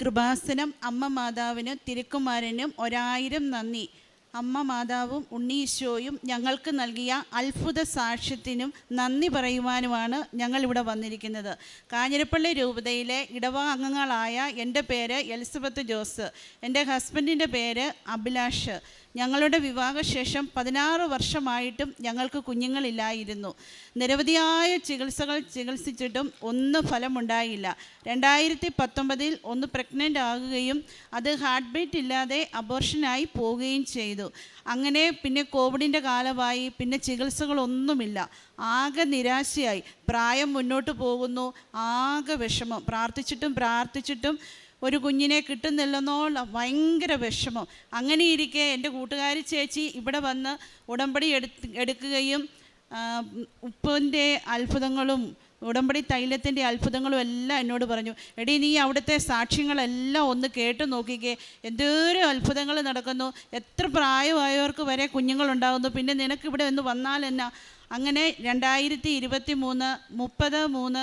കൃപാസനം അമ്മ മാതാവിനും തിരുക്കുമാരനും ഒരായിരം നന്ദി. അമ്മ മാതാവും ഉണ്ണീശോയും ഞങ്ങൾക്ക് നൽകിയ അത്ഭുത സാക്ഷ്യത്തിനും നന്ദി പറയുവാനുമാണ് ഞങ്ങൾ ഇവിടെ വന്നിരിക്കുന്നത്. കാഞ്ഞിരപ്പള്ളി രൂപതയിലെ ഇടവ അംഗങ്ങളായ എന്റെ പേര് എലിസബത്ത് ജോസ് എന്റെ ഹസ്ബൻഡിന്റെ പേര് അഭിലാഷ്. ഞങ്ങളുടെ വിവാഹശേഷം പതിനാറ് വർഷമായിട്ടും ഞങ്ങൾക്ക് കുഞ്ഞുങ്ങളില്ലായിരുന്നു. നിരവധിയായ ചികിത്സകൾ ചികിത്സിച്ചിട്ടും ഒന്നും ഫലമുണ്ടായില്ല. രണ്ടായിരത്തി പത്തൊമ്പതിൽ ഒന്ന് പ്രഗ്നന്റ് ആകുകയും അത് ഹാർട്ട് ബീറ്റ് ഇല്ലാതെ അബോർഷനായി പോവുകയും ചെയ്തു. അങ്ങനെ പിന്നെ കോവിഡിന്റെ കാലമായി പിന്നെ ചികിത്സകളൊന്നുമില്ല. ആകെ നിരാശയായി. പ്രായം മുന്നോട്ട് പോകുന്നു. ആകെ വിഷമം. പ്രാർത്ഥിച്ചിട്ടും പ്രാർത്ഥിച്ചിട്ടും ഒരു കുഞ്ഞിനെ കിട്ടുന്നില്ലെന്നോളം ഭയങ്കര വിഷമം. അങ്ങനെ ഇരിക്കെ എന്റെ കൂട്ടുകാരി ചേച്ചി ഇവിടെ വന്ന് ഉടമ്പടി എടുത്ത് എടുക്കുകയും ഉപ്പിന്റെ അത്ഭുതങ്ങളും ഉടമ്പടി തൈലത്തിന്റെ അത്ഭുതങ്ങളും എല്ലാം എന്നോട് പറഞ്ഞു. എടി നീ അവിടുത്തെ സാക്ഷ്യങ്ങളെല്ലാം ഒന്ന് കേട്ട് നോക്കിക്കേ. എന്തോരം അത്ഭുതങ്ങൾ നടക്കുന്നു. എത്ര പ്രായമായവർക്ക് വരെ കുഞ്ഞുങ്ങളുണ്ടാകുന്നു പിന്നെ നിനക്കിവിടെ ഒന്ന് വന്നാൽ എന്നാ? അങ്ങനെ രണ്ടായിരത്തി ഇരുപത്തി മൂന്ന് മുപ്പത് മൂന്ന്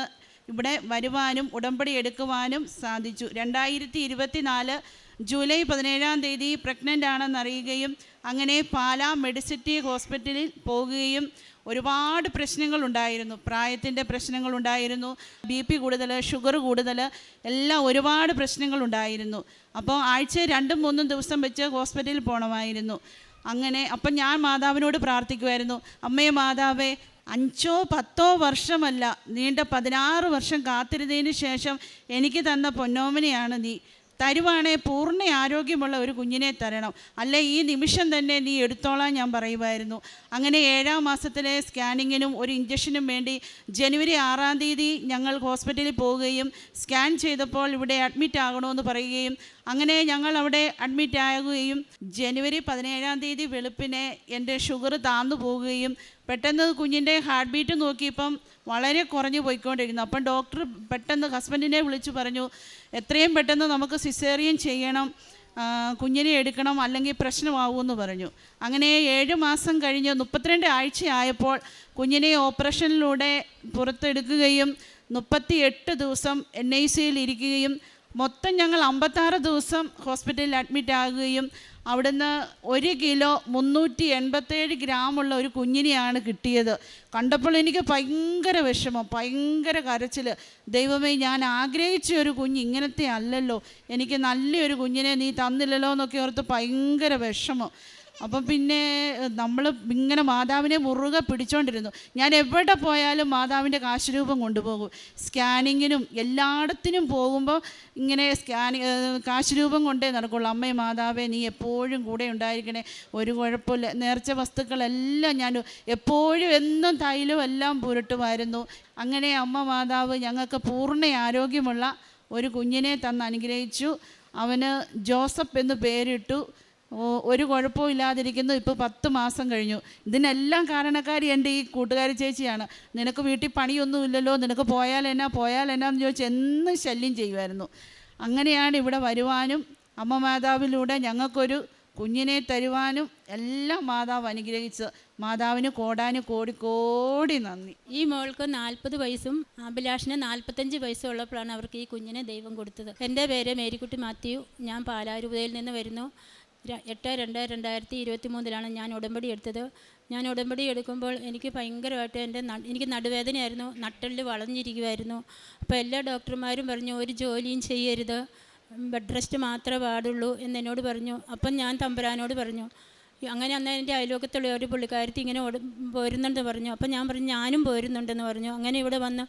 ഇവിടെ വരുവാനും ഉടമ്പടി എടുക്കുവാനും സാധിച്ചു. രണ്ടായിരത്തി ഇരുപത്തി നാല് ജൂലൈ പതിനേഴാം തീയതി പ്രഗ്നന്റ് ആണെന്ന് അറിയുകയും അങ്ങനെ പാല മെഡിസിറ്റി ഹോസ്പിറ്റലിൽ പോകുകയും ഒരുപാട് പ്രശ്നങ്ങളുണ്ടായിരുന്നു പ്രായത്തിന്റെ പ്രശ്നങ്ങളുണ്ടായിരുന്നു ബി പി കൂടുതൽ ഷുഗർ കൂടുതൽ എല്ലാം ഒരുപാട് പ്രശ്നങ്ങളുണ്ടായിരുന്നു അപ്പോൾ ആഴ്ച രണ്ടും മൂന്നും ദിവസം വെച്ച് ഹോസ്പിറ്റലിൽ പോകണമായിരുന്നു അങ്ങനെ അപ്പം ഞാൻ മാതാവിനോട് പ്രാർത്ഥിക്കുമായിരുന്നു അമ്മയെ മാതാവേ അഞ്ചോ പത്തോ വർഷമല്ല നീണ്ട പതിനാറ് വർഷം കാത്തിരുന്നതിന് ശേഷം എനിക്ക് തന്ന പൊന്നോമനയാണ് നീ. തരുവാണേ പൂർണ ആരോഗ്യമുള്ള ഒരു കുഞ്ഞിനെ തരണം. അല്ലെ ഈ നിമിഷം തന്നെ നീ എടുത്തോളാൻ ഞാൻ പറയുമായിരുന്നു. അങ്ങനെ ഏഴാം മാസത്തിലെ സ്കാനിങ്ങിനും ഒരു ഇഞ്ചക്ഷനും വേണ്ടി ജനുവരി ആറാം തീയതി ഞങ്ങൾ ഹോസ്പിറ്റലിൽ പോവുകയും സ്കാൻ ചെയ്തപ്പോൾ ഇവിടെ അഡ്മിറ്റ് ആകണമെന്ന് പറയുകയും അങ്ങനെ ഞങ്ങൾ അവിടെ അഡ്മിറ്റ് ആകുകയും ജനുവരി പതിനേഴാം തീയതി വെളുപ്പിനെ എന്റെ ഷുഗർ താന്നു പോവുകയും പെട്ടെന്ന് കുഞ്ഞിന്റെ ഹാർട്ട് ബീറ്റ് നോക്കിയപ്പം വളരെ കുറഞ്ഞു പോയിക്കൊണ്ടിരുന്നു. അപ്പം ഡോക്ടർ പെട്ടെന്ന് ഹസ്ബൻഡിനെ വിളിച്ചു പറഞ്ഞു എത്രയും പെട്ടെന്ന് നമുക്ക് സിസേറിയൻ ചെയ്യണം കുഞ്ഞിനെ എടുക്കണം അല്ലെങ്കിൽ പ്രശ്നമാവുമെന്ന് പറഞ്ഞു. അങ്ങനെ ഏഴ് മാസം കഴിഞ്ഞ് മുപ്പത്തിരണ്ട് ആഴ്ചയായപ്പോൾ കുഞ്ഞിനെ ഓപ്പറേഷനിലൂടെ പുറത്തെടുക്കുകയും മുപ്പത്തി എട്ട് ദിവസം എൻ ഐ സിയിൽ ഇരിക്കുകയും മൊത്തം ഞങ്ങൾ അമ്പത്താറ് ദിവസം ഹോസ്പിറ്റലിൽ അഡ്മിറ്റ് ആകുകയും അവിടുന്ന് ഒരു കിലോ മുന്നൂറ്റി എൺപത്തേഴ് ഗ്രാമുള്ള ഒരു കുഞ്ഞിനെയാണ് കിട്ടിയത്. കണ്ടപ്പോൾ എനിക്ക് ഭയങ്കര വിഷമം ഭയങ്കര കരച്ചിൽ ദൈവമേ ഞാൻ ആഗ്രഹിച്ച ഒരു കുഞ്ഞ് ഇങ്ങനത്തെ അല്ലല്ലോ. എനിക്ക് നല്ലൊരു കുഞ്ഞിനെ നീ തന്നില്ലല്ലോ എന്നൊക്കെ ഓർത്ത് ഭയങ്കര വിഷമം. അപ്പം പിന്നെ നമ്മൾ ഇങ്ങനെ മാതാവിനെ മുറുകെ പിടിച്ചോണ്ടിരുന്നു. ഞാൻ എവിടെ പോയാലും മാതാവിന്റെ കാശുരൂപം കൊണ്ടുപോകും. സ്കാനിങ്ങിനും എല്ലായിടത്തിനും പോകുമ്പോൾ ഇങ്ങനെ സ്കാനി കാശുരൂപം കൊണ്ടേ നടക്കുള്ളൂ. അമ്മേ മാതാവേ നീ എപ്പോഴും കൂടെ ഉണ്ടായിരിക്കണേ. ഒരു കുഴപ്പമില്ല. നേർച്ച വസ്തുക്കളെല്ലാം ഞാൻ എപ്പോഴും എന്നും തൈലും എല്ലാം പുരട്ടുമായിരുന്നു. അങ്ങനെ അമ്മ മാതാവ് ഞങ്ങൾക്ക് പൂർണ ആരോഗ്യമുള്ള ഒരു കുഞ്ഞിനെ തന്ന് അനുഗ്രഹിച്ചു. അവന് ജോസഫ് എന്ന് പേരിട്ടു. ഒരു കുഴപ്പവും ഇല്ലാതിരിക്കുന്നു. ഇപ്പോൾ പത്ത് മാസം കഴിഞ്ഞു. ഇതിനെല്ലാം കാരണക്കാരി എന്റെ ഈ കൂട്ടുകാരി ചേച്ചിയാണ്. നിനക്ക് വീട്ടിൽ പണിയൊന്നുമില്ലല്ലോ നിനക്ക് പോയാൽ എന്നാ? പോയാൽ എന്നാന്ന് ചോദിച്ച് എന്നും ശല്യം ചെയ്യുമായിരുന്നു. അങ്ങനെയാണ് ഇവിടെ വരുവാനും അമ്മ മാതാവിലൂടെ ഞങ്ങൾക്കൊരു കുഞ്ഞിനെ തരുവാനും എല്ലാം മാതാവ് അനുഗ്രഹിച്ച് മാതാവിന് കോടാനും കോടി കോടി നന്ദി. ഈ മോൾക്ക് നാൽപ്പത് വയസ്സും അഭിലാഷിന് നാൽപ്പത്തഞ്ച് വയസ്സും ഉള്ളപ്പോഴാണ് അവർക്ക് ഈ കുഞ്ഞിനെ ദൈവം കൊടുത്തത്. എന്റെ പേര് മേരിക്കുട്ടി മാത്യു. ഞാൻ പാലാരൂപതയിൽ നിന്ന് വരുന്നു. എട്ട് രണ്ട് രണ്ടായിരത്തി ഇരുപത്തി മൂന്നിലാണ് ഞാൻ ഉടമ്പടി എടുത്തത്. ഞാൻ ഉടമ്പടി എടുക്കുമ്പോൾ എനിക്ക് ഭയങ്കരമായിട്ട് എന്റെ എനിക്ക് നടുവേദനയായിരുന്നു. നട്ടലിൽ വളഞ്ഞിരിക്കുമായിരുന്നു അപ്പോൾ എല്ലാ ഡോക്ടർമാരും പറഞ്ഞു ഒരു ജോലിയും ചെയ്യരുത്. ബെഡ് റെസ്റ്റ് മാത്രമേ പാടുള്ളൂ എന്ന് എന്നോട് പറഞ്ഞു. അപ്പം ഞാൻ തമ്പുരാനോട് പറഞ്ഞു. അങ്ങനെ അന്ന് എന്റെ അയൽവക്കത്തുള്ള ഒരു പുള്ളിക്കാരത്തി ഇങ്ങനെ പോരുന്നുണ്ട് പറഞ്ഞു. അപ്പം ഞാൻ പറഞ്ഞു ഞാനും പോരുന്നുണ്ടെന്ന് പറഞ്ഞു. അങ്ങനെ ഇവിടെ വന്ന്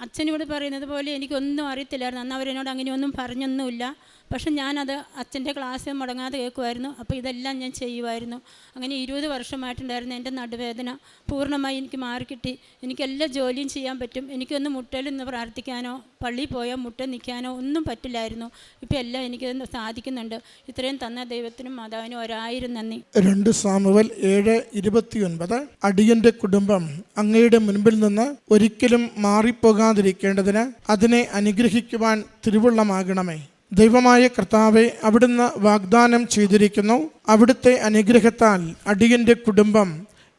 അച്ഛൻ ഇവിടെ പറയുന്നത് പോലെ എനിക്കൊന്നും അറിയത്തില്ലായിരുന്നു. അന്ന് അവരെന്നോട് അങ്ങനെയൊന്നും പറഞ്ഞൊന്നുമില്ല. പക്ഷെ ഞാനത് അച്ഛന്റെ ക്ലാസ് മുടങ്ങാതെ കേൾക്കുമായിരുന്നു. അപ്പോൾ ഇതെല്ലാം ഞാൻ ചെയ്യുമായിരുന്നു. അങ്ങനെ ഇരുപത് വർഷമായിട്ടുണ്ടായിരുന്നു എന്റെ നടുവേദന. പൂർണമായി എനിക്ക് മാറിക്കിട്ടി എനിക്ക് എല്ലാ ജോലിയും ചെയ്യാൻ പറ്റും. എനിക്കൊന്ന് മുട്ടലിന്ന് പ്രാർത്ഥിക്കാനോ പള്ളിയിൽ പോയോ മുട്ട നിൽക്കാനോ ഒന്നും പറ്റില്ലായിരുന്നു. ഇപ്പോൾ എല്ലാം എനിക്ക് സാധിക്കുന്നുണ്ട്. ഇത്രയും തന്ന ദൈവത്തിനും മാതാവിനും ഒരായിരം നന്ദി. രണ്ട് സാമുവൽ ഏഴ് ഇരുപത്തിയൊൻപത്. അടിയന്റെ കുടുംബം അങ്ങയുടെ മുൻപിൽ നിന്ന് ഒരിക്കലും മാറിപ്പോകാതിരിക്കേണ്ടതിന് അതിനെ അനുഗ്രഹിക്കുവാൻ തിരുവുള്ളമാകണമേ. ദൈവമായ കർത്താവെ അവിടുന്ന് വാഗ്ദാനം ചെയ്തിരിക്കുന്നു. അവിടുത്തെ അനുഗ്രഹത്താൽ അടിയന്റെ കുടുംബം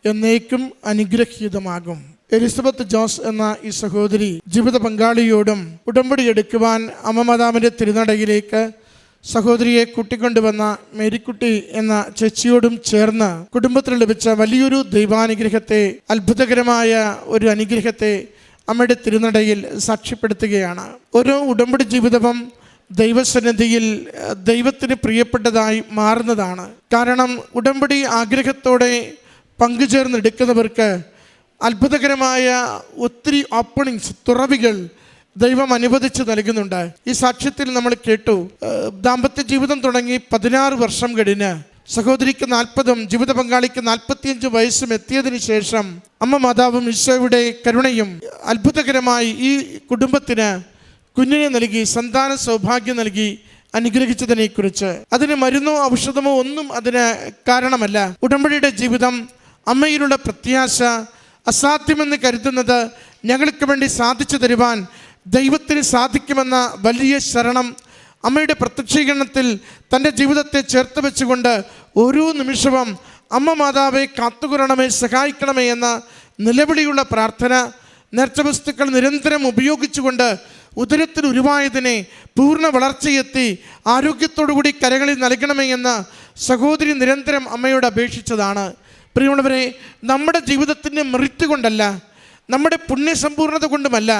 എന്നേക്കും അനുഗ്രഹീതമാകും. എലിസബത്ത് ജോസ് എന്ന ഈ സഹോദരി ജീവിത പങ്കാളിയോടും ഉടമ്പടി എടുക്കുവാൻ അമ്മമാതാവിന്റെ തിരുനടയിലേക്ക് സഹോദരിയെ കൂട്ടിക്കൊണ്ടുവന്ന മേരിക്കുട്ടി എന്ന ചേച്ചിയോടും ചേർന്ന് കുടുംബത്തിന് ലഭിച്ച വലിയൊരു ദൈവാനുഗ്രഹത്തെ അത്ഭുതകരമായ ഒരു അനുഗ്രഹത്തെ അമ്മയുടെ തിരുനടയിൽ സാക്ഷ്യപ്പെടുത്തുകയാണ്. ഓരോ ഉടമ്പടി ജീവിതവും ദൈവസന്നിധിയിൽ ദൈവത്തിന് പ്രിയപ്പെട്ടതായി മാറുന്നതാണ്. കാരണം ഉടമ്പടി ആഗ്രഹത്തോടെ പങ്കുചേർന്നെടുക്കുന്നവർക്ക് അത്ഭുതകരമായ ഒത്തിരി ഓപ്പണിങ്സ് തുറവികൾ ദൈവം അനുവദിച്ച് നൽകുന്നുണ്ട്. ഈ സാക്ഷ്യത്തിൽ നമ്മൾ കേട്ടു ദാമ്പത്യ ജീവിതം തുടങ്ങി പതിനാറ് വർഷം കഴിഞ്ഞ് സഹോദരിക്ക് നാൽപ്പതും ജീവിത പങ്കാളിക്ക് നാൽപ്പത്തിയഞ്ച് വയസ്സും എത്തിയതിനു ശേഷം അമ്മ മാതാവും ഈശോയുടെ കരുണയും അത്ഭുതകരമായി ഈ കുടുംബത്തിന് കുഞ്ഞിനെ നൽകി സന്താന സൗഭാഗ്യം നൽകി അനുഗ്രഹിച്ചതിനെക്കുറിച്ച് അതിന് മരുന്നോ ഔഷധമോ ഒന്നും അതിന് കാരണമല്ല. ഉടമ്പടിയുടെ ജീവിതം അമ്മയിലുള്ള പ്രത്യാശ അസാധ്യമെന്ന് കരുതുന്നത് ഞങ്ങൾക്ക് വേണ്ടി സാധിച്ചു തരുവാൻ ദൈവത്തിന് സാധിക്കുമെന്ന വലിയ ശരണം അമ്മയുടെ പ്രത്യക്ഷീകരണത്തിൽ തന്റെ ജീവിതത്തെ ചേർത്ത് വെച്ചുകൊണ്ട് ഓരോ നിമിഷവും അമ്മ മാതാവെ കാത്തുകൊരണമേ സഹായിക്കണമേ എന്ന നിലവിളിയുള്ള പ്രാർത്ഥന നേർച്ച വസ്തുക്കൾ നിരന്തരം ഉപയോഗിച്ചുകൊണ്ട് ഉദരത്തിൽ ഉരുവായതിനെ പൂർണ വളർച്ചയെത്തി ആരോഗ്യത്തോടുകൂടി കരകളിൽ നൽകണമേ എന്ന് സഹോദരി നിരന്തരം അമ്മയോട് അപേക്ഷിച്ചതാണ്. പ്രിയമുള്ളവരെ നമ്മുടെ ജീവിതത്തിന്റെ മെറിറ്റ് കൊണ്ടല്ല നമ്മുടെ പുണ്യസമ്പൂർണത കൊണ്ടുമല്ല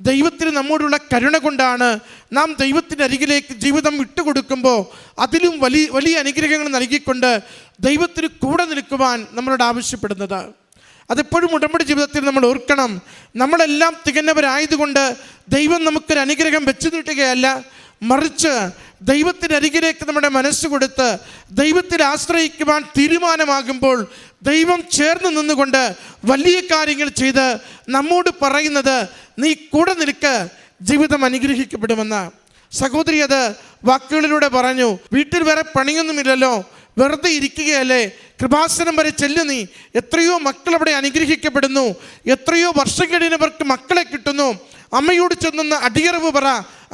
ദൈവത്തിന് നമ്മോടുള്ള കരുണ കൊണ്ടാണ് നാം ദൈവത്തിന്റെ അരികിലേക്ക് ജീവിതം വിട്ടുകൊടുക്കുമ്പോൾ അതിലും വലിയ വലിയ അനുഗ്രഹങ്ങൾ നൽകിക്കൊണ്ട് ദൈവത്തിന് കൂടെ നിൽക്കുവാൻ നമ്മളോട് ആവശ്യപ്പെടുന്നത്. അതെപ്പോഴും ഉടമ്പടി ജീവിതത്തിൽ നമ്മൾ ഓർക്കണം. നമ്മളെല്ലാം തികഞ്ഞവരായതുകൊണ്ട് ദൈവം നമുക്കൊരു അനുഗ്രഹം വെച്ചു നീട്ടുകയല്ല മറിച്ച് ദൈവത്തിന്റെ അരികിലേക്ക് നമ്മുടെ മനസ്സ് കൊടുത്ത് ദൈവത്തിൽ ആശ്രയിക്കുവാൻ തീരുമാനമാകുമ്പോൾ ദൈവം ചേർന്ന് നിന്നുകൊണ്ട് വലിയ കാര്യങ്ങൾ ചെയ്ത് നമ്മോട് പറയുന്നത് നീ കൂടെ നിൽക്ക് ജീവിതം അനുഗ്രഹിക്കപ്പെടുമെന്ന്. സഹോദരി അത് വാക്കുകളിലൂടെ പറഞ്ഞു. വീട്ടിൽ വേറെ പണിയൊന്നുമില്ലല്ലോ വെറുതെ ഇരിക്കുകയല്ലേ? കൃപാസനം വരെ ചെല്ലു നീ. എത്രയോ മക്കൾ അവിടെ അനുഗ്രഹിക്കപ്പെടുന്നു. എത്രയോ വർഷം കഴിയുന്നവർക്ക് മക്കളെ കിട്ടുന്നു. അമ്മയോട് ചെന്നൊന്ന് അടിയറവ് പറ.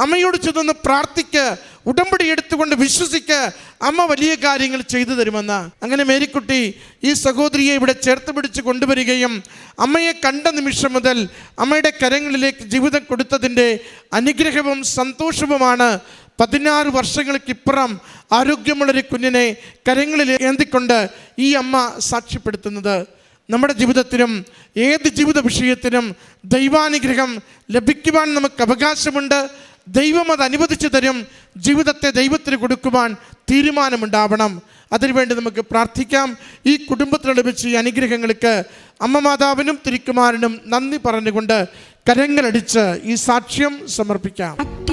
അമ്മയോട് ചെന്നൊന്ന് പ്രാർത്ഥിക്ക്. ഉടമ്പടി എടുത്തുകൊണ്ട് വിശ്വസിക്ക്. അമ്മ വലിയ കാര്യങ്ങൾ ചെയ്തു തരുമെന്ന്. അങ്ങനെ മേരിക്കുട്ടി ഈ സഹോദരിയെ ഇവിടെ ചേർത്ത് പിടിച്ച് കൊണ്ടുവരികയും അമ്മയെ കണ്ട നിമിഷം മുതൽ അമ്മയുടെ കരങ്ങളിലേക്ക് ജീവിതം കൊടുത്തതിന്റെ അനുഗ്രഹവും സന്തോഷവുമാണ് പതിനാറ് വർഷങ്ങൾക്കിപ്പുറം ആരോഗ്യമുള്ളൊരു കുഞ്ഞിനെ കരങ്ങളിൽ ഏന്തിക്കൊണ്ട് ഈ അമ്മ സാക്ഷ്യപ്പെടുത്തുന്നത്. നമ്മുടെ ജീവിതത്തിലും ഏത് ജീവിത വിഷയത്തിനും ദൈവാനുഗ്രഹം ലഭിക്കുവാൻ നമുക്ക് അവകാശമുണ്ട്. ദൈവം അത് അനുവദിച്ചു തരും. ജീവിതത്തെ ദൈവത്തിന് കൊടുക്കുവാൻ തീരുമാനമുണ്ടാവണം. അതിനുവേണ്ടി നമുക്ക് പ്രാർത്ഥിക്കാം. ഈ കുടുംബത്തിൽ ലഭിച്ച ഈ അനുഗ്രഹങ്ങൾക്ക് അമ്മ മാതാവിനും തിരിക്കുമാരനും നന്ദി പറഞ്ഞുകൊണ്ട് കരങ്ങളടിച്ച് ഈ സാക്ഷ്യം സമർപ്പിക്കാം.